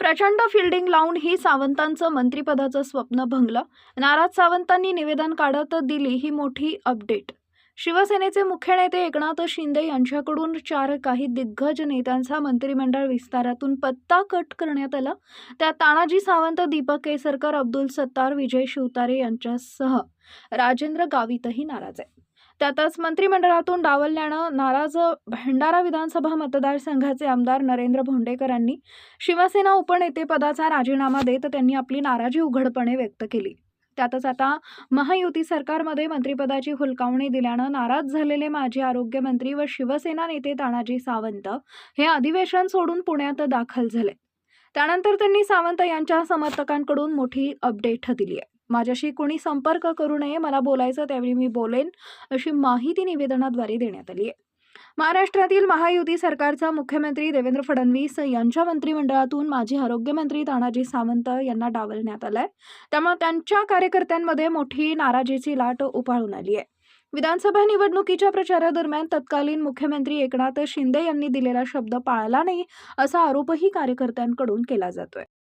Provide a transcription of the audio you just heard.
प्रचंड फिल्डिंग लावून ही सावंतांचं मंत्रिपदाचं स्वप्न भंगलं. नाराज सावंतांनी निवेदन काढत दिली ही मोठी अपडेट शिवसेनेचे मुख्य नेते एकनाथ शिंदे यांच्याकडून चार काही दिग्गज नेत्यांचा मंत्रिमंडळ विस्तारातून पत्ता कट करण्यात आला. त्यात तानाजी सावंत दीपक केसरकर अब्दुल सत्तार विजय शिवतारे यांच्यासह. राजेंद्र गावितही नाराज आहे त्यातच मंत्रिमंडळातून डावलल्यानं नाराज भंडारा विधानसभा मतदारसंघाचे आमदार नरेंद्र भोंडेकरांनी शिवसेना उपनेतेपदाचा राजीनामा देत त्यांनी आपली नाराजी उघडपणे व्यक्त केली. त्यातच आता महायुती सरकारमध्ये मंत्रिपदाची हुलकावणी दिल्यानं नाराज झालेले माजी आरोग्यमंत्री व शिवसेना नेते तानाजी सावंत हे अधिवेशन सोडून पुण्यात दाखल झाले. त्यानंतर त्यांनी सावंत यांच्या समर्थकांकडून मोठी अपडेट दिली आहे माझ्याशी कोणी संपर्क करू नये मला बोलायचं त्यावेळी मी बोलेन अशी माहिती निवेदनाद्वारे देण्यात आली आहे. महाराष्ट्रातील महायुती सरकारचा मुख्यमंत्री देवेंद्र फडणवीस यांच्या मंत्रिमंडळातून माजी आरोग्यमंत्री तानाजी सावंत यांना डावलण्यात आलंय. त्यामुळे त्यांच्या कार्यकर्त्यांमध्ये मोठी नाराजीची लाट उफाळून आली आहे. विधानसभा निवडणुकीच्या प्रचारादरम्यान तत्कालीन मुख्यमंत्री एकनाथ शिंदे यांनी दिलेला शब्द पाळला नाही असा आरोपही कार्यकर्त्यांकडून केला जातोय.